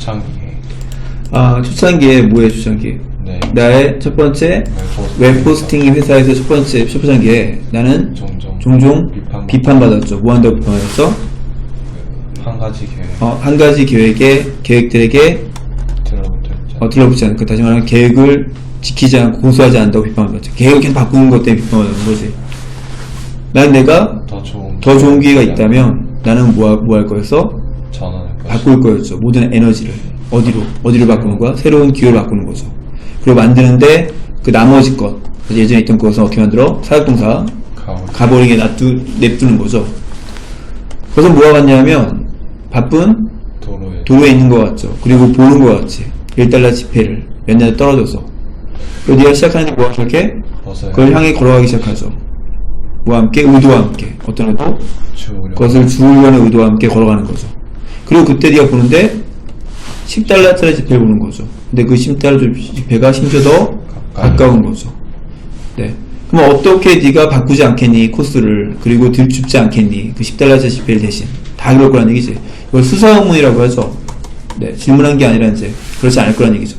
초창기 아, 초창기에 뭐예요, 초창기? 네 나의 첫 번째 웹 포스팅 회사에서 첫 번째 첫 번째기에 나는 종종 종종 비판- 비판받았죠. 뭐 한다고 비판받았어? 한 가지 계획 어, 한 가지 계획에 계획들에게 들어붙었죠 어, 들러붙지 않고 다시 말하면 계획을 지키지 않고 고수하지 않는다고 비판받았죠. 계획을 그냥 바꾸는 것 때문에 비판받는 거지. 난 내가 더 좋은 더 좋은 기회가 있다면 나는 뭐, 뭐 할 거였어? 것이 바꿀 거였죠. 모든 에너지를. 어디로? 어디로 바꾸는 거야? 새로운 기회를 바꾸는 거죠. 그리고 만드는데 그 나머지 것. 예전에 있던 그것은 어떻게 만들어? 사역동사. 가버리게 놔두, 냅두는 거죠. 그래서 뭐가 같냐면 바쁜 도로에 도로에 있는 것 같죠. 그리고 보는 것 같지. 1달러 지폐를 몇 년에 떨어져서. 그리고 네가 뭐가 시작해? 벗어야 그걸 향해 걸어가기 시작하죠. 뭐와 함께? 의도와 함께. 어떤 의도? 그것을 주우려는 의도와 함께 걸어가는 거죠. 그리고 그때 네가 보는데 10달러짜리 지폐를 보는 거죠. 근데 그 10달러 지폐가 심지어 더. 가까운 거죠. 네. 그럼 어떻게 네가 바꾸지 않겠니 코스를 그리고 들춥지 않겠니 그 10달러짜리 지폐를 대신 다 그럴 거란 얘기지. 이걸 수사 의문이라고 하죠. 네, 질문한 게 아니라 이제 그렇지 않을 거란 얘기죠.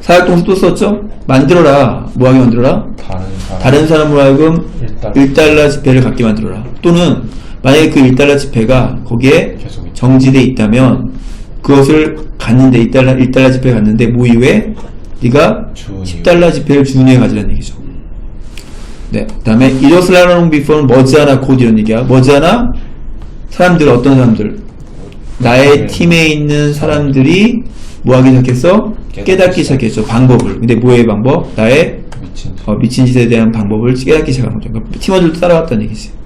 사역동사 또 썼죠? 만들어라. 뭐하게 만들어라? 다른 사람 다른 사람으로 하여금 1달러 1달러 지폐를 갖게 만들어라. 또는 만약에 그 1달러 지폐가 거기에. 정지돼 있다면 그것을 갔는데 1달러 1달러 지폐 갔는데 뭐 이후에 네가 주운 10달러 지폐를 주운 후에 가지라는 얘기죠. 네. 그다음에 하라는 비포는 머지않아 곧 이런 얘기야. 머지않아 사람들 어떤 사람들 나의 네. 팀에 있는 사람들이 뭐 하기 시작했어? 깨닫기 깨닫기 시작했죠. 방법을. 근데 뭐의 방법? 나의 미친 어, 미친 짓에 대한 방법을 깨닫기 시작한 거죠. 그러니까 팀원들도 따라왔다는 얘기지.